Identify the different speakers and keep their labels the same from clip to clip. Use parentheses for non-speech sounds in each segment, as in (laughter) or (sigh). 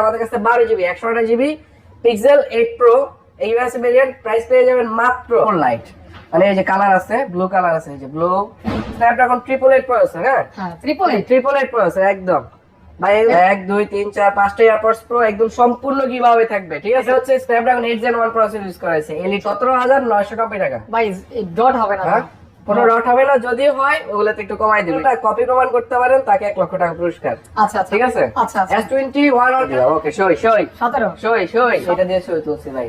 Speaker 1: আমাদের কাছে বারো জিবি একশো আঠাশ জিবি পিক্সেল এইট প্রো এই ইউএসএ ভেরিয়েন্ট প্রাইস পেয়ে যাবেন মাত্র লাইট মানে এই যে কালার আছে ব্লু কালার আছে এই যে blue Snapdragon triple eight processor হ্যাঁ?
Speaker 2: হ্যাঁ triple eight
Speaker 1: triple eight processor একদম। ভাই এক দুই তিন চার পাঁচটা এয়ারপডস প্রো একদম সম্পূর্ণ কীভাবে থাকবে ঠিক আছে? হচ্ছে Snapdragon eight gen one processor use করা হয়েছে এলি সতেরো হাজার নয়শো নব্বই টাকা।
Speaker 2: ভাই ডট হবে না
Speaker 1: হ্যাঁ। কোনো রট না যদিও হয় ওগুলোতে একটু কমাই দিবে কপি প্রমাণ করতে পারেন তাকে এক লক্ষ টাকা পুরস্কার।
Speaker 2: আচ্ছা আচ্ছা।
Speaker 1: ঠিক আছে?
Speaker 2: আচ্ছা
Speaker 1: এস টোয়েন্টি ওয়ান ওকে সই সই।
Speaker 2: সতেরো।
Speaker 1: সই সই। এটা দিয়ে ছবি তুলছি ভাই।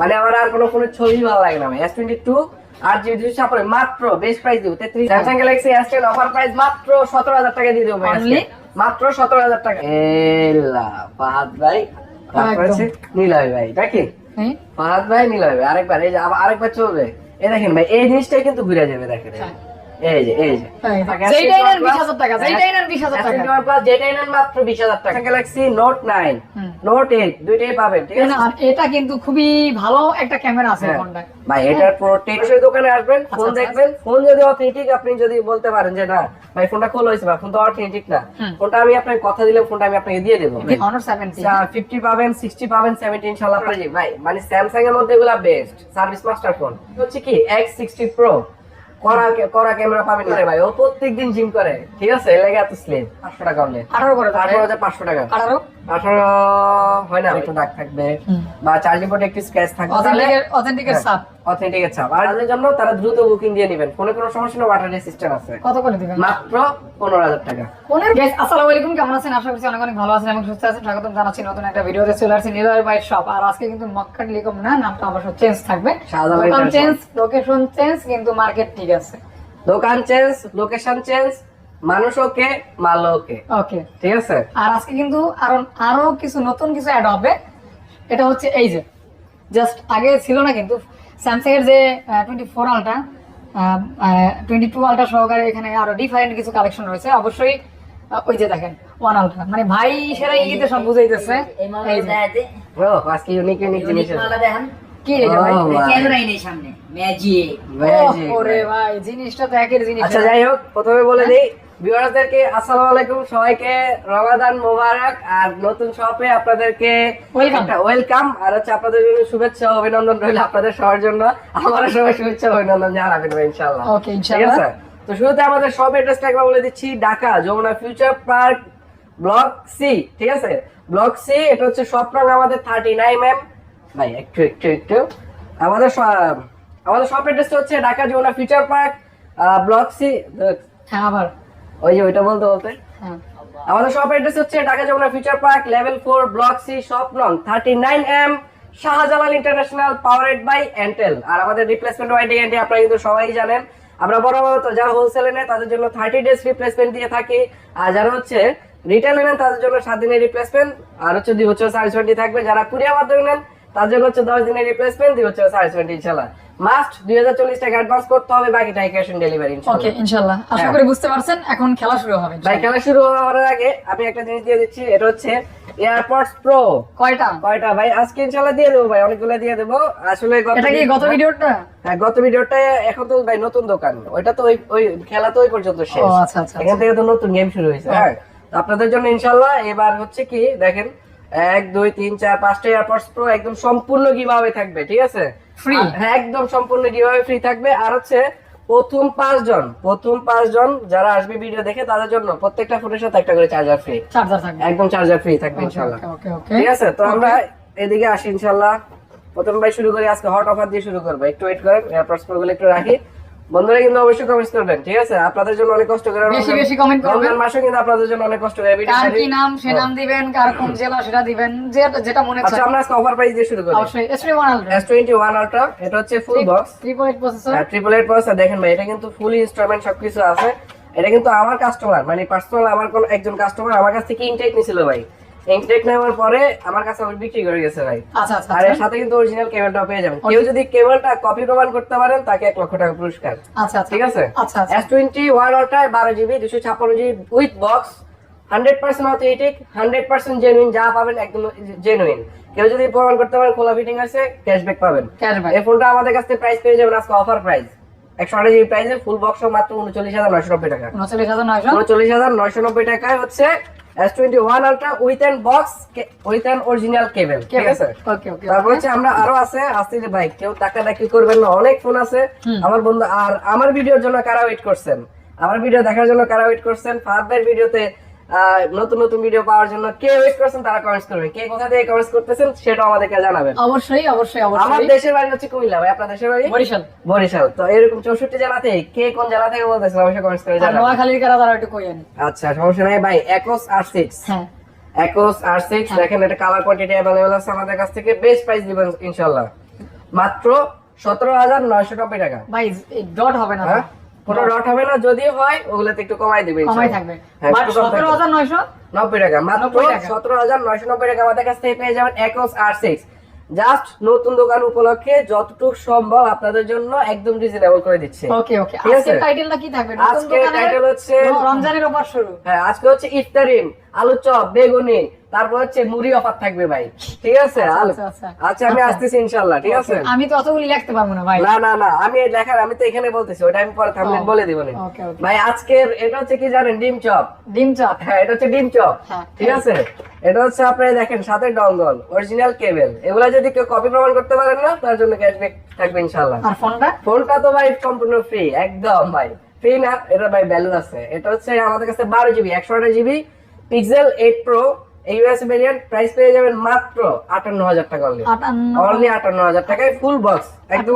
Speaker 1: মানে আমার আর কোনো ফোনের ছবি ভালো লাগে না এস টোয়েন্টি টু আর জিবি দুশো ছাপ্পান্ন মাত্র বেস্ট প্রাইস দিব তেত্রিশ Samsung Galaxy S ten offer price মাত্র সতেরো হাজার টাকা দিয়ে দেবো ভাই মাত্র সতেরো হাজার টাকা। এলা ফাহাদ ভাই। নিলয় ভাই নাকি?
Speaker 2: হ্যাঁ।
Speaker 1: ফাহাদ ভাই নিলয় ভাই। আরেকবার এই যে আরেকবার চলবে। এই দেখেন ভাই এই জিনিসটাই কিন্তু ঘুরে যাবে দেখেন
Speaker 2: হ্যাঁ।
Speaker 1: এই যে এই যে।
Speaker 2: যেটাই নেন বিশ হাজার টাকা যেটাই নেন বিশ হাজার টাকা।
Speaker 1: যেটাই নেন মাত্র বিশ হাজার টাকা। Galaxy Note nine Note eight দুইটাই পাবেন ঠিক আছে?
Speaker 2: আর এটা কিন্তু খুবই ভালো একটা ক্যামেরা আছে
Speaker 1: হ্যাঁ। ভাই এটার প্রোটেক্ট দোকানে আসবেন ফোন
Speaker 2: আচ্ছা,
Speaker 1: দেখবেন। ফোন যদি অথেন্টিক আপনি যদি বলতে পারেন যে না ভাই ফোনটা খোলা হয়েছে বা তো অথেন্টিক না। ফোনটা আমি আপনাকে কথা দিলে ফোনটা আমি আপনাকে দিয়ে দেবো।
Speaker 2: অনার
Speaker 1: পাবেন সিক্সটি পাবেন সেভেন্টি ইনশাল্লাহ পেয়ে ভাই মানে স্যামসাং এর মধ্যে এগুলা বেস্ট সার্ভিস মাস্টার ফোন হচ্ছে কি এক্স সিক্সটি প্রো করা করা ক্যামেরা পাবেন না রে ভাই। ও প্রত্যেকদিন জিম করে ঠিক আছে? এর লাগে এত স্লিম পাঁচশো টাকা হলে
Speaker 2: আঠারো করে
Speaker 1: আঠারো হাজার পাঁচশো টাকা।
Speaker 2: আঠারো?
Speaker 1: আঠারো হয় না একটু দাগ থাকবে। বা চার্জিং পোর্টে একটু স্ক্র্যাচ থাকবে
Speaker 2: অথেন্টিকের অথেন্টিকের সাপ
Speaker 1: অথেন্টিকের ছাপ। আর জন্য তারা দ্রুত বুকিং দিয়ে নেবেন। ফোনে কোনো সমস্যা নেই ওয়াটার আছে।
Speaker 2: কত করে দিবেন?
Speaker 1: মাত্র পনেরো হাজার টাকা।
Speaker 2: ফোনের গ্যাস আসসালামু আলাইকুম কেমন আছেন? আশা করছি অনেক অনেক ভালো আছেন এবং সুস্থ আছেন। স্বাগতম জানাচ্ছি নতুন একটা ভিডিওতে চলে আসছি নিলয় বাইট শপ আর আজকে কিন্তু মক্কা টেলিকম না নামটা অবশ্য চেঞ্জ থাকবে। দোকান চেঞ্জ লোকেশন চেঞ্জ কিন্তু মার্কেট ঠিক আছে।
Speaker 1: দোকান চেঞ্জ লোকেশন চেঞ্জ মানুষ ওকে মাল ওকে।
Speaker 2: ওকে
Speaker 1: ঠিক আছে?
Speaker 2: আর আজকে কিন্তু আরও আরও কিছু নতুন কিছু অ্যাড হবে। এটা হচ্ছে এই যে জাস্ট আগে ছিল না কিন্তু স্যামসাং এর যে twenty four Ultra twenty two Ultra সহকারে এখানে আরও ডিফারেন্ট কিছু কালেকশন রয়েছে। অবশ্যই ওই যে দেখেন ওয়ান আলটা মানে ভাই সেরা ইঙ্গিতে সব বুঝাইতেছে।
Speaker 1: আজকে ইউনিক ইউনিক জিনিস আছে।
Speaker 2: কি
Speaker 3: সামনে। ম্যাজিক
Speaker 2: ওরে।
Speaker 1: ভাই
Speaker 2: জিনিসটা তো একের জিনিস।
Speaker 1: আচ্ছা যাই হোক প্রথমে বলে দিই ভিউয়ার্সদেরকে আসসালামু আলাইকুম। সবাইকে রমাদান মোবারক আর নতুন শপে আপনাদেরকে একটা ওয়েলকাম আর হচ্ছে আপনাদের জন্য শুভেচ্ছা অভিনন্দন রইল আপনাদের সবার জন্য। আমারও সবাই শুভেচ্ছা অভিনন্দন জানাবেন ইনশাআল্লাহ।
Speaker 2: Okay, ইনশাআল্লাহ।
Speaker 1: তো শুরুতে আমাদের সব অ্যাড্রেসটা একবার বলে দিচ্ছি Dhaka Jamuna Future Park block C ঠিক আছে? ব্লক সি এটা হচ্ছে স্বপ্ন আমাদের থার্টি নাইন এম ভাই একটু একটু একটু। আমাদের আমাদের সব অ্যাড্রেসটা হচ্ছে Dhaka Jamuna Future Park block C
Speaker 2: হ্যাঁ আবার।
Speaker 1: ওই যে ওইটা বলতে বলতে?
Speaker 2: হ্যাঁ।
Speaker 1: আমাদের শপ অ্যাড্রেস হচ্ছে Dhaka Jamuna Future Park level four block C shop নং thirty nine M Shahjalal international powered by Intel আর আমাদের রিপ্লেসমেন্ট ওয়ারেন্টি গ্যারান্টি আপনারা কিন্তু সবাই জানেন। আমরা বরাবর যারা হোলসেলে নেয় তাদের জন্য থার্টি ডেজ রিপ্লেসমেন্ট দিয়ে থাকি। আর যারা হচ্ছে রিটেল নেন তাদের জন্য সাত দিনের রিপ্লেসমেন্ট আর হচ্ছে দুই বছর সার্ভিস ওয়ারেন্টি থাকবে। যারা কুরিয়ার মাধ্যমে নেন তার জন্য হচ্ছে দশ দিনের রিপ্লেসমেন্ট দুই বছর সার্ভিস ওয়ারেন্টি ইনশাল্লাহ। মাস্ট দুই হাজার চল্লিশ টাকা অ্যাডভান্স করতে হবে বাকিটাই ক্যাশ অন ডেলিভারি
Speaker 2: ওকে ইনশাআল্লাহ আশা
Speaker 1: হ্যাঁ।
Speaker 2: করি বুঝতে পারছেন এখন খেলা শুরু হবে
Speaker 1: ভাই খেলা শুরু হওয়ার আগে আমি একটা জিনিস দিয়ে দিচ্ছি এটা হচ্ছে এয়ারপডস প্রো
Speaker 2: কয়টা?
Speaker 1: কয়টা? ভাই আজকে ইনশাল্লাহ দিয়ে দেবো ভাই অনেকগুলো দিয়ে দেবো। আসলে
Speaker 2: এটা কি গত ভিডিওটা?
Speaker 1: হ্যাঁ গত ভিডিওটা এখন তো ভাই নতুন দোকান। ওইটা তো ওই ওই খেলা তো ওই পর্যন্ত শেষ।
Speaker 2: আচ্ছা আচ্ছা
Speaker 1: এখান থেকে তো নতুন গেম শুরু হয়েছে হ্যাঁ। আপনাদের জন্য ইনশাল্লাহ এবার হচ্ছে কি দেখেন এক দুই তিন চার পাঁচটা এয়ারপডস প্রো একদম সম্পূর্ণ কীভাবে থাকবে ঠিক আছে? আর- হ্যাঁ একদম সম্পূর্ণ কীভাবে ফ্রি থাকবে। আর হচ্ছে প্রথম পাঁচজন প্রথম পাঁচজন যারা আসবে ভিডিও দেখে তাদের জন্য প্রত্যেকটা ফোনের সাথে একটা করে চার্জার ফ্রি
Speaker 2: চার্জার থাকবে।
Speaker 1: একদম চার্জার ফ্রি থাকবে ইনশাল্লাহ
Speaker 2: ওকে ওকে ওকে।
Speaker 1: ঠিক আছে? তো আমরা এদিকে আসি ইনশাল্লাহ প্রথম ভাই শুরু করি আজকে হট অফার দিয়ে শুরু করব। একটু ওয়েট করেন এয়ারপডস প্রো গুলো একটু রাখি। বন্ধুরা কিন্তু অবশ্যই কমেন্টস করবেন ঠিক আছে? আপনাদের জন্য অনেক কষ্ট করে
Speaker 2: বেশি বেশি comment করবেন।
Speaker 1: মাসে কিন্তু আপনাদের জন্য অনেক কষ্ট করে
Speaker 2: কি নাম সে নাম দিবেন কার কোন জেলা সেটা দিবেন যেটা মনে
Speaker 1: আচ্ছা আমরা অফার প্রাইস দিয়ে শুরু করি।
Speaker 2: অবশ্যই এসরি one
Speaker 1: S twenty one Ultra এটা হচ্ছে full box
Speaker 2: triple eight processor
Speaker 1: triple eight processor দেখেন ভাই এটা কিন্তু ফুল ইনস্ট্রুমেন্ট সবকিছু আছে। এটা কিন্তু আমার কাস্টমার মানে পার্সোনাল আমার কোন একজন কাস্টমার আমার কাছ থেকে ইনটেক নিছিল ভাই। ইনটেক নেওয়ার পরে আমার কাছে আবার বিক্রি করে গেছে ভাই।
Speaker 2: আচ্ছা
Speaker 1: আর এর সাথে কিন্তু অরিজিনাল কেবলটা পেয়ে যাবেন কেউ যদি কেবলটা কপি প্রমাণ করতে পারেন তাকে এক লক্ষ টাকা পুরস্কার।
Speaker 2: আচ্ছা
Speaker 1: ঠিক আছে?
Speaker 2: আচ্ছা
Speaker 1: এস টোয়েন্টি ওয়ান আলট্রায় বারো জিবি দুশো ছাপ্পান্ন GB with box hundred percent authentic hundred percent genuine যা পাবেন একদম জেনুইন কেউ যদি প্রমাণ করতে পারেন খোলা ফিটিং আছে ক্যাশব্যাক পাবেন। এই ফোনটা আমাদের কাছ প্রাইস পেয়ে যাবেন আজকে অফার প্রাইস একশো আঠাশ জিবি প্রাইসে ফুল বক্স মাত্র উনচল্লিশ হাজার নয়শো নব্বই টাকা।
Speaker 2: উনচল্লিশ হাজার নয়শো?
Speaker 1: উনচল্লিশ হাজার নয়শো নব্বই টাকায় হচ্ছে S twenty one Ultra with and box with and original cable ঠিক আছে?
Speaker 2: ওকে ওকে
Speaker 1: তারপর হচ্ছে আমরা আরও আছে আসতে যে ভাই কেউ টাকা ডাকি করবেন না অনেক ফোন আছে। আমার বন্ধু আর আমার ভিডিওর জন্য কারা ওয়েট করছেন? আমার ভিডিও দেখার জন্য কারা ওয়েট করছেন? ফাহাদ ভিডিওতে নতুন নতুন ভিডিও পাওয়ার জন্য কে ওয়েট করছেন তারা কমেন্টস করবেন। কে কোথা থেকে কমেন্টস করতেছেন সেটাও আমাদেরকে জানাবেন।
Speaker 2: অবশ্যই অবশ্যই
Speaker 1: আমার দেশের বাড়ি হচ্ছে কুমিল্লা ভাই। আপনার দেশের বাড়ি?
Speaker 2: বরিশাল।
Speaker 1: বরিশাল। তো এরকম কে কোন জেলা থেকে বলতেছেন অবশ্যই কমেন্টস করে জানাবেন।
Speaker 2: নোয়াখালীর কারা তারা একটু
Speaker 1: আচ্ছা সমস্যা নাই ভাই। একস আর সিক্স
Speaker 2: হ্যাঁ।
Speaker 1: একস আর সিক্স দেখেন এটা কালার কোয়ান্টিটি অ্যাভেলেবল আছে আমাদের কাছ থেকে। বেস্ট প্রাইস দিবেন ইনশাল্লাহ মাত্র সতেরো হাজার নয়শো নব্বই টাকা।
Speaker 2: ভাই ডট হবে না?
Speaker 1: হ্যাঁ? কোনো রট হবে না যদি হয় ওগুলোতে একটু কমাই দিবে
Speaker 2: কমাই থাকবে। বাট
Speaker 1: একটু কম
Speaker 2: সতেরো হাজার নয়শো?
Speaker 1: নব্বই টাকা মাত্র সতেরো হাজার নয়শো নব্বই টাকা আমাদের কাছ থেকে পেয়ে যাবেন একস আর সিক্স জাস্ট নতুন দোকান উপলক্ষে যতটুকু সম্ভব আপনাদের জন্য একদম রিজনেবল করে দিচ্ছে।
Speaker 2: ওকে ওকে আজকের টাইটেলটা কি থাকবে?
Speaker 1: আজকের
Speaker 2: দোকানের
Speaker 1: হচ্ছে-
Speaker 2: রমজানের অফার শুরু।
Speaker 1: হ্যাঁ আজকে হচ্ছে ইফতারিন আলু চপ বেগুনি তারপর হচ্ছে মুড়ি অফার থাকবে ভাই। ঠিক আছে?
Speaker 2: আচ্ছা, আচ্ছা, আচ্ছা।
Speaker 1: আচ্ছা আমি। আসতেছি ইনশাল্লাহ ঠিক আছে?
Speaker 2: আমি তো অতগুলি লিখতে পারব না ভাই।
Speaker 1: না না না আমি লেখার আমি তো এখানে বলতেছি ওটা আমি পরে থামলে বলে দিব। ভাই আজকের এটা হচ্ছে কি জানেন ডিম চপ?
Speaker 2: ডিম চপ।
Speaker 1: হ্যাঁ এটা হচ্ছে ডিম চপ
Speaker 2: হ্যাঁ।
Speaker 1: ঠিক আছে? এটা হচ্ছে আপনারা দেখেন সাথে ডঙ্গল অরিজিনাল কেবল এগুলা যদি কেউ কপি প্রমাণ করতে পারেন না তার জন্য ক্যাশব্যাক থাকবে ইনশাল্লাহ
Speaker 2: আর ফোনটা?
Speaker 1: ফোনটা তো ভাই সম্পূর্ণ ফ্রি একদম ভাই। ফ্রি না এটা ভাই ভ্যালু আছে। এটা হচ্ছে আমাদের কাছে বারো জিবি একশো আঠাশ GB Pixel eight Pro US variant price পেয়ে যাবেন মাত্র আটান্ন হাজার টাকা অনলি অনলি আটান্ন হাজার টাকায় ফুল বক্স একদম?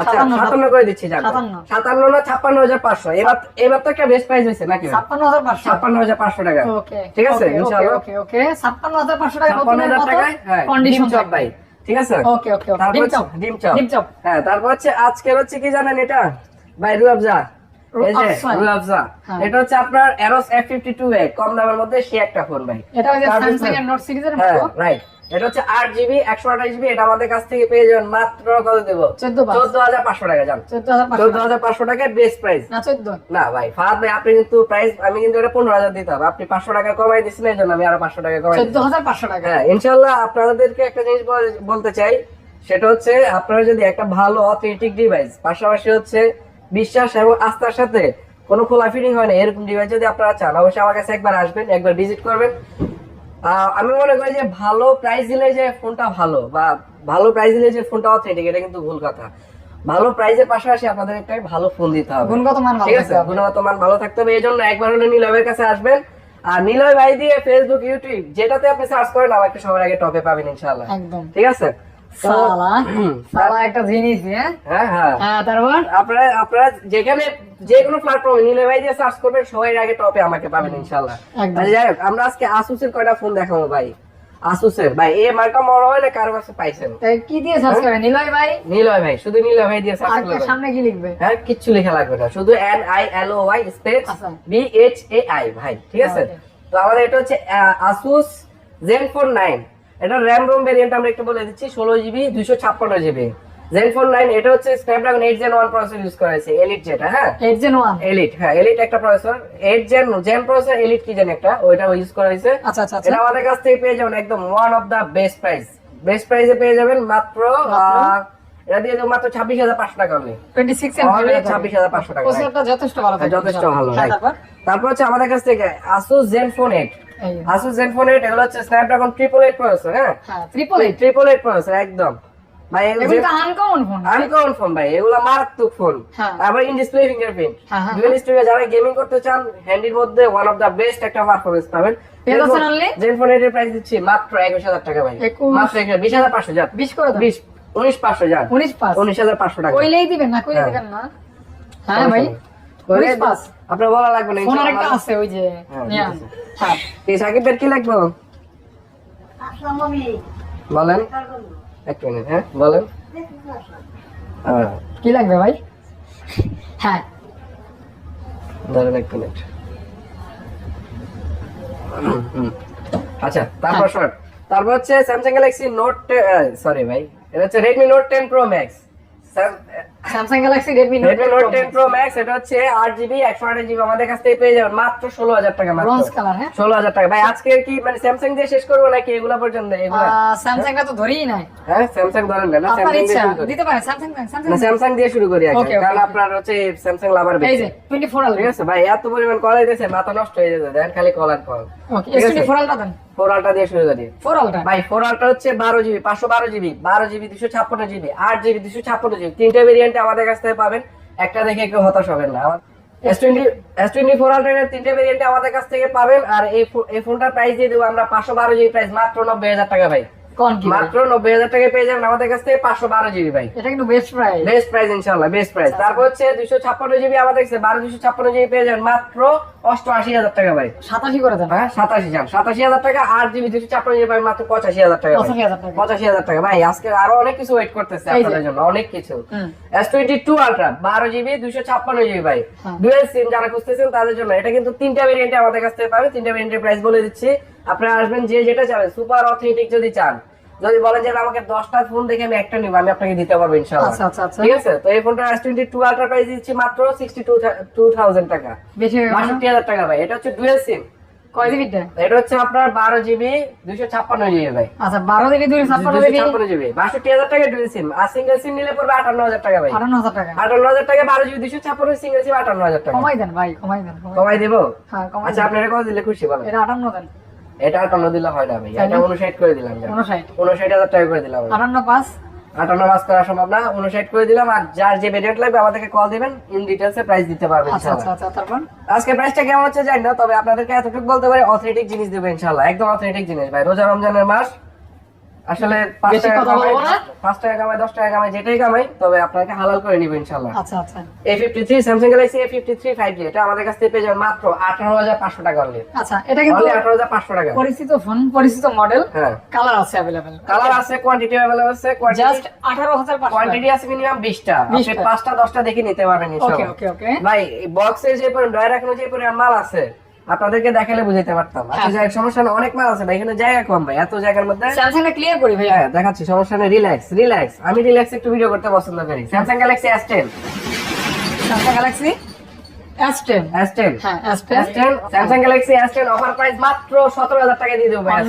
Speaker 1: আচ্ছা
Speaker 2: সাতান্ন
Speaker 1: করে দিচ্ছি
Speaker 2: সাতান্ন।
Speaker 1: না ছাপ্পান্ন হাজার পাঁচশো। এবার এবার তো একটা বেস্ট প্রাইস হয়েছে নাকি ভাই?
Speaker 2: ছাপ্পান্ন হাজার পাঁচশো।
Speaker 1: ছাপ্পান্ন হাজার পাঁচশো টাকা। ঠিক আছে ইনশাআল্লাহ।
Speaker 2: ওকে ওকে ছাপ্পান্ন হাজার পাঁচশো টাকা
Speaker 1: ছাপ্পান্ন হাজার টাকায় হ্যাঁ
Speaker 2: কন্ডিশন
Speaker 1: চপ ভাই। ঠিক আছে?
Speaker 2: ওকে ওকে ডিম চপ
Speaker 1: ডিম চপ হ্যাঁ তারপর হচ্ছে আজকের হচ্ছে কি জানেন এটা? ভাই রুয়াবজা এই যে
Speaker 2: রুয়াবজা।
Speaker 1: রুয়াবজা। এটা হচ্ছে আপনার এরোস এফ ফিফটি টু এ কম দামের মধ্যে সে একটা ফোন ভাই।
Speaker 2: এটা হচ্ছে স্যামসাং এর নোট সিরিজের মতো?
Speaker 1: রাইট এটা হচ্ছে আট জিবি একশো আঠাশ জিবি এটা আমাদের কাছ থেকে পেয়ে যাবেন মাত্র কত দেবো? চোদ্দ হাজার পাঁচশো টাকা জান।
Speaker 2: চোদ্দ হাজার পাঁচশো
Speaker 1: চোদ্দ হাজার পাঁচশো টাকায় বেস্ট প্রাইস
Speaker 2: না
Speaker 1: ভাই ফাহাদ ভাই আপনি কিন্তু প্রাইস আমি কিন্তু এটা পনেরো হাজার দিতাম আপনি পাঁচশো টাকা কমাই দিচ্ছেন এই জন্য আমি আরও পাঁচশো টাকা কমাই
Speaker 2: চোদ্দ হাজার পাঁচশো টাকা।
Speaker 1: হ্যাঁ ইনশাল্লাহ আপনাদেরকে একটা জিনিস বলতে চাই সেটা হচ্ছে আপনারা যদি একটা ভালো অথেন্টিক ডিভাইস পাশাপাশি হচ্ছে বিশ্বাস এবং আস্থার সাথে কোনো খোলা ফিটিং হয় না এরকম ডিভাইস যদি আপনারা চান অবশ্যই আমার কাছে একবার আসবেন একবার ভিজিট করবেন। আমি মনে করি যে ভালো প্রাইস দিলে যে ফোনটা ভালো বা ভালো প্রাইস দিলে যে ফোনটা অথেন্টিক এটা কিন্তু ভুল কথা। ভালো প্রাইসের পাশাপাশি আপনাদের একটা ভালো ফোন দিতে হবে।
Speaker 2: গুণগত মান
Speaker 1: ঠিক আছে? গুণগত মান ভালো থাকতে হবে এই জন্য একবার হলে নিলয়ের কাছে আসবেন। আর নিলয় ভাই দিয়ে ফেসবুক ইউটিউব যেটাতে আপনি সার্চ করেন আমাকে সবার আগে টপে পাবেন ইনশাআল্লাহ।
Speaker 2: একদম।
Speaker 1: ঠিক আছে?
Speaker 2: সালা সালা একটা জিনিস হ্যাঁ
Speaker 1: হ্যাঁ। হ্যাঁ
Speaker 2: হ্যাঁ তারপর
Speaker 1: আপনারা আপনারা যেখানে যে কোনো প্ল্যাটফর্মে নিলয় ভাই দিয়ে সার্চ করবেন সবাই আগে টপে আমাকে পাবেন ইনশাআল্লাহ। আচ্ছা, যাই হোক আমরা আজকে আসুসের কয়টা ফোন দেখাবো ভাই? আসুসের ভাই মার্কা মনে হয় না কারও কাছে পাইছেন?
Speaker 2: কি দিয়ে সার্চ
Speaker 1: হ্যাঁ?
Speaker 2: নিলয় ভাই?
Speaker 1: নিলয় ভাই শুধু নিলয় ভাই দিয়ে সার্চ করবেন
Speaker 2: সামনে কি লিখবে?
Speaker 1: হ্যাঁ কিচ্ছু লেখা লাগবে না। শুধু N I L O Y space
Speaker 2: আচ্ছা।
Speaker 1: বি এইচ এ আই ভাই ঠিক আছে? তো আমাদের এটা হচ্ছে আসুস জেন ফোর নাইন এটা র্যাম রোম ভেরিয়েন্ট আমরা একটু বলে দিচ্ছি ষোলো জিবি দুইশো ছাপ্পান্ন জিবি জেন ফোর নাইন এটা হচ্ছে Snapdragon eight gen one processor use করা হয়েছে এলিট যেটা হ্যাঁ?
Speaker 2: এইট জেন ওয়ান
Speaker 1: এলিট হ্যাঁ এলিট একটা processor eight gen gen processor elite কি জানি একটা ওইটা ইউজ করা হয়েছে।
Speaker 2: আচ্ছা আচ্ছা আচ্ছা।
Speaker 1: এটা আমাদের কাছ থেকে পেয়ে যাবেন একদম one of the best price best প্রাইসে পেয়ে যাবেন মাত্র এটা দিয়ে মাত্র ছাব্বিশ হাজার পাঁচশো টাকা হবে
Speaker 2: টোয়েন্টি সিক্স
Speaker 1: Only 26,500 টাকা।
Speaker 2: প্রসেসরটা যথেষ্ট ভালো
Speaker 1: হ্যাঁ, যথেষ্ট ভালো
Speaker 2: হ্যাঁ, তারপর?
Speaker 1: তারপর হচ্ছে আমাদের কাছ থেকে Asus Zenfone eight Asus Zenfone eight এগুলো হচ্ছে স্ন্যাপড্রাগন ট্রিপল এইট প্রসেসর হ্যাঁ?
Speaker 2: Triple eight
Speaker 1: triple eight processor একদম। ভাই
Speaker 2: এগুলো আনকমন ফোন
Speaker 1: আনকমন ফোন ভাই। এগুলো মারাত্মক ফোন। আবার in display fingerprint dual storage যারা গেমিং করতে চান হ্যান্ডির মধ্যে ওয়ান অফ দা বেস্ট একটা পারফরমেন্স পাবেন।
Speaker 2: Only?
Speaker 1: জেনফোন এইট এর প্রাইস দিচ্ছি মাত্র একুশ হাজার টাকা ভাই। মাত্র বিশ হাজার পাঁচশো যান।
Speaker 2: বিশ করে দাও।
Speaker 1: বিশ উনিশ পাঁচশো যান।
Speaker 2: উনিশ
Speaker 1: হাজার পাঁচশো টাকা।
Speaker 2: কইলেই দিবেন না কইলে
Speaker 1: হ্যাঁ।
Speaker 2: দিবেন না। হ্যাঁ ভাই। উনিশ
Speaker 1: আপনার বলা লাগবে না
Speaker 2: ফোন
Speaker 1: ইনশাআল্লাহ।
Speaker 2: আরেকটা আছে ওই যে
Speaker 1: হ্যাঁ, আছে।
Speaker 2: হ্যাঁ
Speaker 1: এই সাকিবের কি লাগবে? বলেন। এক মিনিট হ্যাঁ বলেন। হ্যাঁ,
Speaker 2: কি লাগবে ভাই? হ্যাঁ।
Speaker 1: ধরেন এক মিনিট। আচ্ছা তারপর
Speaker 2: হ্যাঁ।
Speaker 1: শর্ট তারপর হচ্ছে স্যামসাং গ্যালাক্সি নোট সরি ভাই এটা হচ্ছে Redmi Note ten Pro Max
Speaker 2: Samsung Galaxy Redmi Note
Speaker 1: Redmi Note ten Pro Max এটা হচ্ছে আট জিবি একশো আঠাশ জিবি আমাদের কাছ থেকে পেয়ে যাবেন মাত্র ষোলো হাজার টাকা মাত্র।
Speaker 2: ব্রোঞ্জ কালার হ্যাঁ?
Speaker 1: ষোলো হাজার টাকা। ভাই আজকে কি মানে স্যামসাং দিয়ে শেষ করব নাকি এগুলা পর্যন্ত? এগুলা?
Speaker 2: স্যামসাংটা তো ধরেই নাই।
Speaker 1: হ্যাঁ স্যামসাং ধরেন না স্যামসাং দিয়ে
Speaker 2: দিতে পারেন স্যামসাং স্যামসাং
Speaker 1: স্যামসাং দিয়ে। শুরু করি আগে
Speaker 2: okay,
Speaker 1: কারণ. আপনার হচ্ছে স্যামসাং লাভার বেশি
Speaker 2: এই যে 24 আলট্রা
Speaker 1: ঠিক আছে ভাই এত পরিমাণ কল দিতেছে মাথা নষ্ট হয়ে যাবে। দেন খালি কল আর কল
Speaker 2: ওকে
Speaker 1: ঠিক আছে।
Speaker 2: S24 আলট্রা দেন।
Speaker 1: ফোর আলটা দিয়ে শুরু করি।
Speaker 2: 4
Speaker 1: ভাই ফোর হচ্ছে বারো জিবি পাঁচশো বারো জিবি বারো জিবি দুশো ছাপ্পান্ন জিবি আট জিবি দুশো ছাপ্পান্ন জিবি তিনটে ভেরিয়েন্টে আমাদের কাছ থেকে পাবেন। একটা দেখে কেউ হতাশ হবেন না। S twenty S twenty four আলট্রাটের তিনটে ভেরিয়েন্টে আমাদের কাছ থেকে পাবেন। আর এই ফোনটার প্রাইস দিয়ে দেবো আমরা পাঁচশো বারো জিবি প্রাইস মাত্র নব্বই হাজার টাকা ভাই? মাত্র নব্বই হাজার টাকা পেয়ে যাবেন আমাদের কাছ থেকে পাঁচশো বারো জিবি ভাই।
Speaker 2: এটা কিন্তু বেস্ট প্রাইস
Speaker 1: বেস্ট প্রাইস ইনশাল্লাহ বেস্ট প্রাইস তারপর হচ্ছে দুশো ছাপ্পান্ন জিবি আমাদের কাছে বারো দুশো ছাপ্পান্ন জিবি পেয়ে যাবেন মাত্র অষ্টআশি হাজার টাকা ভাই।
Speaker 2: 87 করে দেন।
Speaker 1: হ্যাঁ সাতাশি যান সাতাশি হাজার টাকা আট জিবি দুশো ছাপ্পান্ন জিবি পাই মাত্র পঁচাশি হাজার টাকা ভাই।
Speaker 2: 85,000 টাকা।
Speaker 1: পঁচাশি হাজার টাকা। ভাই আজকে আরও অনেক কিছু ওয়েট করতেছে আপনাদের জন্য অনেক কিছু।
Speaker 2: হুম।
Speaker 1: এস টোয়েন্টি টু আলট্রা বারো জিবি দুশো ছাপ্পান্ন জিবি ভাই।
Speaker 2: হ্যাঁ।
Speaker 1: ডুয়েল সিম যারা খুঁজতেছেন তাদের জন্য এটা কিন্তু তিনটা ভেরিয়েন্টে আমাদের কাছ থেকে পাবে তিনটা ভেরিয়েন্টের প্রাইস বলে দিচ্ছি। আপনারা আসবেন যে যেটা চাবেন সুপার অথেন্টিক যদি চান। যদি বলেন যে আমাকে দশটা ফোন দেখে আমি একটা নিবো আমি আপনাকে দিতে পারব ইনশাল্লাহ
Speaker 2: আচ্ছা, আচ্ছা, আচ্ছা।
Speaker 1: ঠিক আছে? তো এই ফোনটা S twenty two Ultra price দিচ্ছি মাত্র সিক্সটি টু টু থাউজেন্ড টাকা? বাষট্টি হাজার টাকা ভাই। এটা হচ্ছে ডুয়েল সিম
Speaker 2: কয় জিবিটা
Speaker 1: এটা হচ্ছে আপনার বারো জিবি দুশো ছাপ্পান্ন জিবি ভাই।
Speaker 2: আচ্ছা 12 জিবি 256 জিবি
Speaker 1: ছাপ্পান্ন জিবি বাষট্টি হাজার টাকা ডুয়েল সিম আর সিঙ্গেল সিম নিলে পড়বে আটান্ন হাজার টাকা ভাই।
Speaker 2: 58000 টাকা।
Speaker 1: আটান্ন হাজার টাকা বারো জিবি দুশো ছাপ্পান্ন সিঙ্গেল সিম আটান্ন হাজার টাকা।
Speaker 2: কমাই দেন ভাই কমাই দেন কমাই
Speaker 1: দেবো?
Speaker 2: হ্যাঁ
Speaker 1: আচ্ছা আপনারা কত দিলে খুশি বলেন?
Speaker 2: এটা 58 দেন
Speaker 1: এটা আটান্ন দিলে হয় না ভাই। এটা উনষাট করে দিলাম উনষাট হাজার টাকা করে দিলাম।
Speaker 2: আটান্ন পাঁচ?
Speaker 1: আটান্ন পাঁচ করা সম্ভব না উনষাট করে দিলাম আর যার যে বেডেট লাগবে আমাদেরকে কল দিবেন ইন ডিটেলসে প্রাইস দিতে পারবেন
Speaker 2: আচ্ছা আচ্ছা আচ্ছা তারপর?
Speaker 1: আজকে প্রাইসটা কেমন হচ্ছে জানি না তবে আপনাদেরকে এতটুকু বলতে পারি অথেন্টিক জিনিস দেবো ইনশাল্লাহ একদম অথেন্টিক জিনিস ভাই। রোজা রমজানের মাস আসলে পাঁচ টাকা কামাই দশ টাকা কামাই যেটাই কামাই তবে আপনাকে হালাল করে ইনশাল্লাহ A fifty three Galaxy A fifty three five G এটা আমাদের কাছ থেকে পেয়ে যাবেন মাত্র আঠারো হাজার পাঁচশো টাকা অনলি
Speaker 2: আচ্ছা এটা কিন্তু
Speaker 1: আঠারো হাজার পাঁচশো টাকা।
Speaker 2: পরিচিত ফোন পরিচিত মডেল
Speaker 1: হ্যাঁ।
Speaker 2: কালার আছে অ্যাভেলেবেল
Speaker 1: কালার আছে কোয়ান্টিটি অ্যাভেলেবেল আছে
Speaker 2: জাস্ট আঠারো হাজার
Speaker 1: কোয়ান্টিটি আছে মিনিমাম বিশটা। পাঁচটা দশটা দেখে নিতে
Speaker 2: পারেন
Speaker 1: ভাই বক্সে যে পরিমাণ ডয়ার যে পরিমাণ মাল আছে আপনাদেরকে দেখালে বুঝাইতে পারতাম। আচ্ছা
Speaker 2: হ্যাঁ।
Speaker 1: যাই সমস্যা না অনেক মাল আছে ভাই এখানে জায়গা কম ভাই এত জায়গার মধ্যে স্যামসাং
Speaker 2: স্যামসাংটা ক্লিয়ার করি ভাই।
Speaker 1: হ্যাঁ দেখাচ্ছি সমস্যা নেই রিল্যাক্স রিল্যাক্স আমি রিল্যাক্স একটু ভিডিও করতে পছন্দ করি। Samsung Galaxy S ten
Speaker 2: Samsung Galaxy S10
Speaker 1: S ten
Speaker 2: হ্যাঁ
Speaker 1: S
Speaker 2: S10
Speaker 1: ten Samsung Galaxy S ten offer price মাত্র সতেরো হাজার টাকা দিয়ে দেবো ভাই?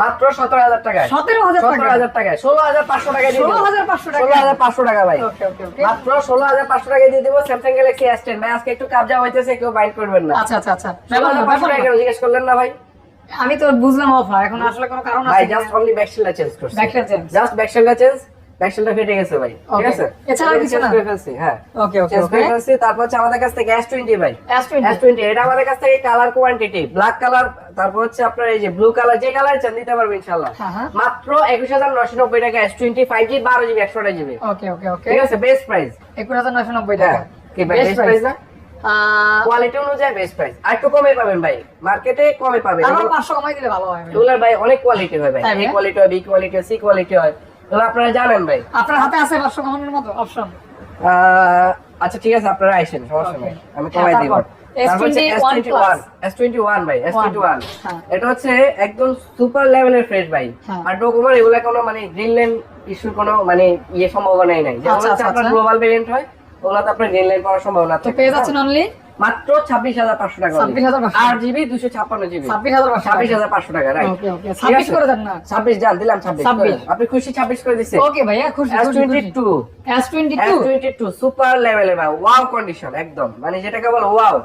Speaker 1: মাত্র সতেরো হাজার টাকায়।
Speaker 2: 17,000 টাকা?
Speaker 1: সতেরো হাজার টাকায়। ষোলো হাজার পাঁচশো টাকা দিয়ে
Speaker 2: 16,500 টাকা?
Speaker 1: ষোলো হাজার পাঁচশো টাকা ভাই। মাত্র ষোলো হাজার পাঁচশো টাকা দিয়ে দেবো স্যামসাং গ্যালাক্সি এস টেন ভাই আজকে একটু কাবজা হইতেছে কেউ বাইন্ড করবেন না।
Speaker 2: আচ্ছা আচ্ছা আচ্ছা।
Speaker 1: ষোলো হাজার পাঁচশো টাকা জিজ্ঞেস করলেন না ভাই?
Speaker 2: আমি তো বুঝলাম অফার এখন আসলে কোনো কারণ
Speaker 1: ভাই
Speaker 2: আছে
Speaker 1: জাস্ট অনলি ব্যাকশেলটা চেঞ্জ করছি।
Speaker 2: ব্যাকশেল চেঞ্জ
Speaker 1: জাস্ট ব্যাকশেলটা চেঞ্জ ব্যাকশেলটা ফেটে গেছে ভাই ঠিক আছে?
Speaker 2: এছাড়া কিছু না?
Speaker 1: হ্যাঁ।
Speaker 2: ওকে ওকে ওকে
Speaker 1: তারপর হচ্ছে আমাদের কাছ থেকে এস টোয়েন্টি ভাই।
Speaker 2: S20
Speaker 1: এস টোয়েন্টি এটা আমাদের কাছ থেকে কালার কোয়ান্টিটি ব্ল্যাক কালার তারপর হচ্ছে আপনার এই যে ব্লু কালার যে কালার চান দিতে পারবেন ইনশাল্লাহ। মাত্র একুশ হাজার নশো নব্বই টাকা এস টোয়েন্টি ফাইভ জি বারো জিবি একশো জিবি
Speaker 2: ওকে ওকে ওকে
Speaker 1: ঠিক আছে বেস্ট প্রাইস
Speaker 2: 21990 টাকা।
Speaker 1: কি ভাই বেস্ট প্রাইস না? কোয়ালিটি অনুযায়ী বেস্ট প্রাইস আর একটু কমে পাবেন ভাই মার্কেটে কমে পাবেন।
Speaker 2: আরও 500 কমাই দিলে ভালো হয়। ভাই।
Speaker 1: ভাই অনেক কোয়ালিটি হয় ভাই। এ কোয়ালিটি হয় বি কোয়ালিটি হয় সি কোয়ালিটি হয়। এগুলো আপনারা জানেন ভাই।
Speaker 2: আপনার হাতে আছে 500 কমানোর মতো অপশন
Speaker 1: আচ্ছা ঠিক আছে আপনারা আইসেন সমস্যা নেই। আমি
Speaker 2: হ্যাঁ,
Speaker 1: কমাই দিব।
Speaker 2: তারপর।
Speaker 1: তারপর হচ্ছে
Speaker 2: S21 plus।
Speaker 1: S21 ভাই S21
Speaker 2: হ্যাঁ।
Speaker 1: এটা হচ্ছে একদম সুপার লেভেলের ফ্রেশ ভাই।
Speaker 2: হ্যাঁ।
Speaker 1: আর এগুলা কোনো মানে গ্রিনল্যান্ড ইস্যুর কোনো মানে ইয়ে সম্ভাবনাই নাই। যেমন
Speaker 2: আচ্ছা, আচ্ছা,
Speaker 1: আপনার
Speaker 2: আচ্ছা।
Speaker 1: গ্লোবাল ভেরিয়েন্ট হয় ওগুলা তো আপনার গ্রিনল্যান্ড পাওয়ার সম্ভাবনা
Speaker 2: তো পেয়ে যাচ্ছেন অনলি
Speaker 1: মাত্র ছাব্বিশ হাজার পাঁচশো টাকা
Speaker 2: 26,500
Speaker 1: আট জিবি দুশো ছাপ্পান্ন জিবি
Speaker 2: 26500
Speaker 1: ছাব্বিশ হাজার পাঁচশো টাকা
Speaker 2: 26 করে দেন না।
Speaker 1: ছাব্বিশ জান দিলাম ছাব্বিশ
Speaker 2: 26
Speaker 1: আপনি খুশি ছাব্বিশ করে দিচ্ছে
Speaker 2: ওকে ভাইয়া খুশি
Speaker 1: এস
Speaker 2: খুশি।
Speaker 1: Twenty two
Speaker 2: S22
Speaker 1: S22 super লেভেলের ভাই। ওয়াও কন্ডিশন একদম। মানে যেটাকে বলে ওয়াও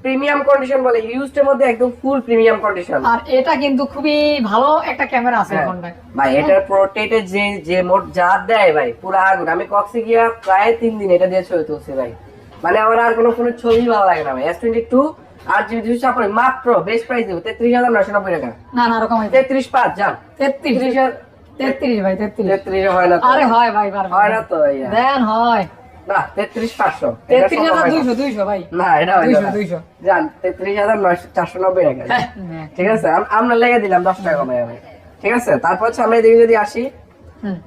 Speaker 1: প্রিমিয়াম কন্ডিশন বলে ইউজড এর মধ্যে একদম ফুল প্রিমিয়াম কন্ডিশন
Speaker 2: আর এটা কিন্তু খুবই ভালো একটা ক্যামেরা আছে
Speaker 1: হ্যাঁ।
Speaker 2: ফোনটায়
Speaker 1: ভাই। এটার প্রোটেটে যে যে মোট যা দেয় ভাই পুরো আগুন। আমি কক্সে গিয়া প্রায় তিন দিন এটা দিয়ে ছবি তুলছি ভাই। মানে আমার আর কোনো ফোনের ছবি ভালো লাগে না ভাই। এস টোয়েন্টি টু আর জিবি দুশো ছাপ্পান্ন মাত্র বেস্ট প্রাইস দেবো তেত্রিশ হাজার নয়শো নব্বই টাকা।
Speaker 2: না না আর
Speaker 1: তেত্রিশ পাঁচ যান।
Speaker 2: 33
Speaker 1: হাজার
Speaker 2: 33 ভাই 33
Speaker 1: তেত্রিশ হয় না
Speaker 2: আরে হয় ভাই
Speaker 1: হয় না তো।
Speaker 2: দেন হয়।
Speaker 1: না তেত্রিশ পাঁচশো।
Speaker 2: 33200 200 ভাই।
Speaker 1: না এটা না।
Speaker 2: 200 200
Speaker 1: যান তেত্রিশ হাজার নয়শো চারশো নব্বই টাকা।
Speaker 2: হ্যাঁ,
Speaker 1: ঠিক আছে? আমরা লেগে দিলাম দশ টাকা কমে ঠিক আছে? তারপর হচ্ছে আমরা এদিকে যদি আসি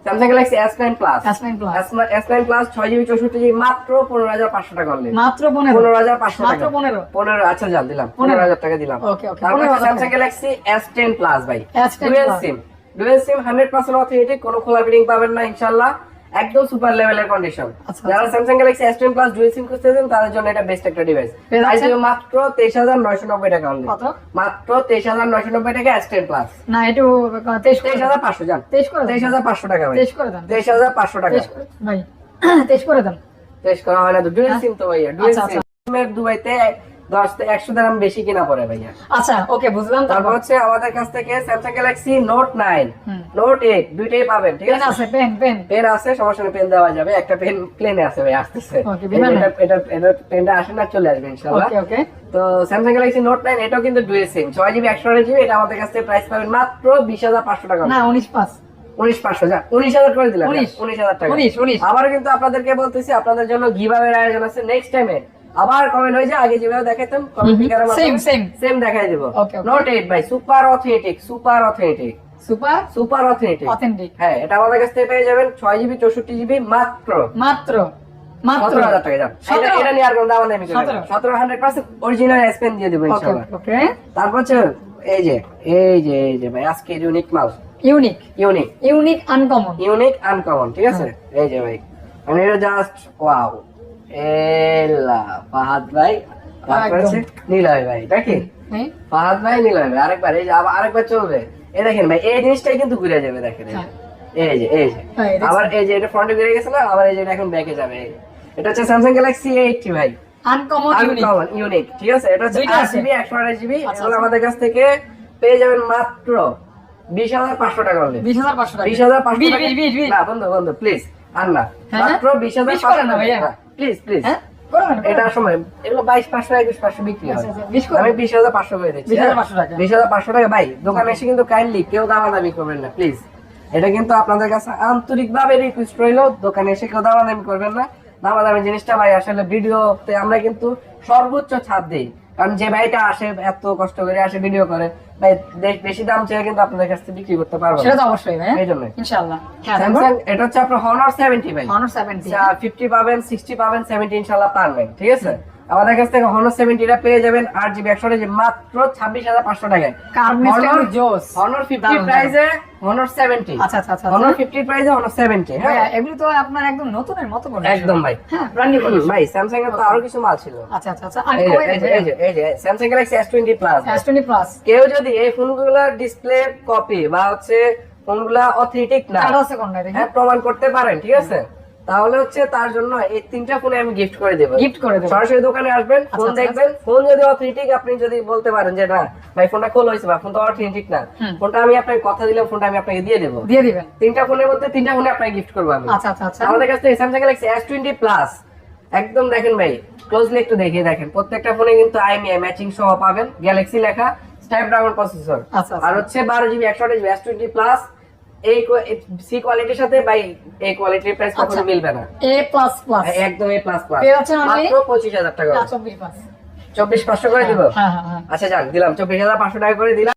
Speaker 1: Samsung Galaxy S nine plus
Speaker 2: S nine plus
Speaker 1: S nine plus ছয় জিবি চৌষট্টি জিবি মাত্র পনেরো হাজার পাঁচশো টাকা অনলি
Speaker 2: মাত্র 15
Speaker 1: পনেরো হাজার পাঁচশো
Speaker 2: মাত্র পনেরো।
Speaker 1: পনেরো আচ্ছা যান দিলাম।
Speaker 2: পনেরো।
Speaker 1: হাজার টাকা দিলাম। তারপর Samsung Galaxy S ten plus ভাই।
Speaker 2: S10
Speaker 1: dual SIM dual SIM hundred percent authority কোনো খোলা বিডিং পাবেন না ইনশাল্লাহ একদম সুপার লেভেলের কন্ডিশন যারা Samsung Galaxy S ten plus dual SIM খুঁজতেছেন তাদের জন্য এটা বেস্ট একটা ডিভাইস? মাত্র তেইশ হাজার নয়শো নব্বই টাকা।
Speaker 2: কত?
Speaker 1: মাত্র তেইশ হাজার নয়শো নব্বই টাকা এস টেন প্লাস
Speaker 2: না একটু তেইশ
Speaker 1: হাজার পাঁচশো যান
Speaker 2: তেইশ
Speaker 1: হাজার পাঁচশো টাকা ভাই।
Speaker 2: তেইশ করে দেন।
Speaker 1: তেইশ হাজার পাঁচশো টাকা।
Speaker 2: ভাই (clears throat) তেইশ করে দেন।
Speaker 1: তেইশ করা হয় না তো ডুয়েল সিম তো ভাইয়া ডুয়েল। সিমের দুবাইতে দশ একশো দাম বেশি কিনা পড়ে ভাইয়া।
Speaker 2: আচ্ছা ওকে বুঝলাম
Speaker 1: তারপর। হচ্ছে আমাদের কাছ থেকে Samsung Galaxy Note nine Note eight দুইটাই পাবেন ঠিক আছে?
Speaker 2: আছে পেন পেন
Speaker 1: পেন আছে সমস্যা নেই পেন দেওয়া যাবে। একটা পেন প্লেনে আছে ভাই আসতেছে। এটা পেনটা আসে না চলে আসবে
Speaker 2: ওকে
Speaker 1: তো স্যামসাং গ্যালাক্সি নোট নাইন এটাও কিন্তু ডুয়েল সিম ছয় জিবি একশো জিবি এটা আমাদের কাছ থেকে প্রাইস পাবেন মাত্র বিশ হাজার পাঁচশো টাকা।
Speaker 2: না উনিশ পাঁচ।
Speaker 1: উনিশ পাঁচশো যা উনিশ হাজার করে দিলাম।
Speaker 2: উনিশ।
Speaker 1: উনিশ হাজার টাকা।
Speaker 2: উনিশ, উনিশ।
Speaker 1: আবারও কিন্তু আপনাদেরকে বলতেছি আপনাদের জন্য গিভাবের আয়োজন আছে নেক্সট টাইমে আবার কমেন্ট হয়ে যায় আগে যেভাবে কমেন্ট
Speaker 2: same.
Speaker 1: সেম দেখাই দিব।
Speaker 2: Okay, okay.
Speaker 1: এইট ভাই super authentic super authentic
Speaker 2: super
Speaker 1: super authentic
Speaker 2: authentic
Speaker 1: হ্যাঁ এটা আমাদের কাছ থেকে পেয়ে যাবেন ছয় জিবি চৌষট্টি জিবি মাত্র।
Speaker 2: মাত্র। মাত্র।
Speaker 1: হাজার টাকা যান এটা নিয়ে আর কোনো দাম নেই
Speaker 2: সতেরো?
Speaker 1: সতেরো হান্ড্রেড পার্সেন্ট অরিজিনাল স্পেন দিয়ে দেবো ইনশাল্লাহ। তারপর হচ্ছে এই যে এই যে এই যে ভাই আজকে ইউনিক মাল
Speaker 2: unique
Speaker 1: unique
Speaker 2: unique uncommon
Speaker 1: unique uncommon ঠিক আছে? এই যে ভাই মানে এটা জাস্ট ওয়াও এলা ফাহাদ ভাই নিলয় ভাই এটা কি? ফাহাদ ভাই নিলয় ভাই আরেকবার এই যে আরেকবার চলবে। এই দেখেন ভাই এই জিনিসটাই কিন্তু ঘুরে যাবে দেখেন এই যে।
Speaker 2: হ্যাঁ।
Speaker 1: এই যে
Speaker 2: হ্যাঁ?
Speaker 1: আবার এই যে এটা ফ্রন্টে ঘুরে গেছে না আবার এই যে এখন ব্যাকে যাবে এটা হচ্ছে স্যামসাং গ্যালাক্সি এইটটি ভাই।
Speaker 2: আনকমন ইউনিক
Speaker 1: ঠিক আছে? এটা হচ্ছে আট জিবি একশো আঠাশ জিবি
Speaker 2: আচ্ছা, আচ্ছা।
Speaker 1: আমাদের কাছ থেকে পেয়ে যাবেন মাত্র বিশ হাজার পাঁচশো টাকা হলে
Speaker 2: বিশ হাজার পাঁচশো
Speaker 1: বিশ হাজার পাঁচশো টাকা। না বন্ধু বন্ধু প্লিজ আর না।
Speaker 2: হ্যাঁ,
Speaker 1: মাত্র বিশ হাজার
Speaker 2: না ভাইয়া।
Speaker 1: প্লিজ প্লিজ
Speaker 2: হ্যাঁ?
Speaker 1: এটা সময় এগুলো বাইশ পাঁচশো একুশ পাঁচশো বিক্রি হয়।
Speaker 2: আচ্ছা, আচ্ছা,
Speaker 1: আমি বিশ হাজার পাঁচশো করে দিচ্ছি
Speaker 2: বিশ হাজার
Speaker 1: হ্যাঁ?
Speaker 2: পাঁচশো টাকা।
Speaker 1: ভাই দোকানে এসে কিন্তু কাইন্ডলি কেউ দামাদামি করবেন না প্লিজ এটা কিন্তু আপনাদের কাছে আন্তরিক ভাবে রিকোয়েস্ট রইল দোকানে এসে কেউ দামাদামি করবেন না। দামাদামি জিনিসটা ভাই আসলে ভিডিওতে আমরা কিন্তু সর্বোচ্চ ছাড় দিই। কারণ যে ভাইটা আসে এত কষ্ট করে আসে ভিডিও করে ভাই বেশি দাম চেয়ে কিন্তু আপনাদের কাছ থেকে বিক্রি করতে পারব
Speaker 2: সেটা তো অবশ্যই ভাই।
Speaker 1: এই জন্য
Speaker 2: ইনশাআল্লাহ। হ্যাঁ
Speaker 1: স্যামসাং এটা হচ্ছে আপনার হনার সেভেন্টি ভাই।
Speaker 2: হনার সেভেন্টি
Speaker 1: ফিফটি পাবেন সিক্সটি পাবেন সেভেন্টি ইনশাল্লাহ পারবেন ঠিক আছে? আমাদের কাছ থেকে হনার সেভেন্টিটা পেয়ে যাবেন আট জিবি একশো মাত্র ছাব্বিশ হাজার পাঁচশো টাকায়
Speaker 2: কার্বনিস্টা জোস।
Speaker 1: হনার ফিফটি
Speaker 2: দারুণ,
Speaker 1: প্রাইসে সেভেন্টি
Speaker 2: আচ্ছা আচ্ছা আচ্ছা
Speaker 1: ফিফটি প্রাইসে হনার সেভেন্টি হ্যাঁ?
Speaker 2: এগুলো তো আপনার একদম নতুনের মতো করে
Speaker 1: একদম ভাই।
Speaker 2: হ্যাঁ
Speaker 1: ভাই স্যামসাং এর তো আরও কিছু মাল ছিল।
Speaker 2: আচ্ছা আচ্ছা আচ্ছা
Speaker 1: এই যে- এই যে- এই যে এই যে Samsung Galaxy S twenty plus
Speaker 2: S20 plus
Speaker 1: কেউ যদি এই ফোনগুলোর ডিসপ্লে কপি বা হচ্ছে ফোনগুলা অথেন্টিক না হ্যাঁ প্রমাণ করতে পারেন ঠিক আছে? তাহলে হচ্ছে তার জন্য এই তিনটা ফোনে আমি গিফট করে দেবো।
Speaker 2: গিফট করে দেবো।
Speaker 1: সরাসরি দোকানে আসবেন ফোন
Speaker 2: আচ্ছা,
Speaker 1: দেখবেন ফোন যদি অথেন্টিক আপনি যদি বলতে পারেন যে না ভাই ফোনটা খোল হয়েছে বা ফোনটা অথেন্টিক না। ফোনটা আমি আপনাকে কথা দিলাম ফোনটা আমি আপনাকে দিয়ে দেবো।
Speaker 2: দিয়ে দিবেন।
Speaker 1: তিনটা ফোনের মধ্যে তিনটা ফোনে আপনাকে গিফট করব আমি।
Speaker 2: আচ্ছা আচ্ছা আচ্ছা।
Speaker 1: আমাদের কাছ Samsung Galaxy S twenty plus একদম দেখেন ভাই ক্লোজলি একটু দেখিয়ে দেখেন। প্রত্যেকটা ফোনে কিন্তু আইএমআই ম্যাচিং সহ পাবেন। গ্যালাক্সি লেখা স্ন্যাপড্রাগন প্রসেসর
Speaker 2: আচ্ছা, আচ্ছা।
Speaker 1: আর হচ্ছে বারো জিবি একশো আঠাশ এস টোয়েন্টি প্লাস এই সি কোয়ালিটির সাথে বাই এই কোয়ালিটির প্রাইস কখনো
Speaker 2: আচ্ছা।
Speaker 1: মিলবে না।
Speaker 2: এ প্লাস প্লাস
Speaker 1: একদম এ প্লাস প্লাস? মাত্র পঁচিশ হাজার টাকা।
Speaker 2: চব্বিশ
Speaker 1: পাঁচশো করে দিব?
Speaker 2: হ্যাঁ হ্যাঁ হ্যাঁ।
Speaker 1: আচ্ছা যাক দিলাম। চব্বিশ হাজার পাঁচশো টাকা করে দিলাম।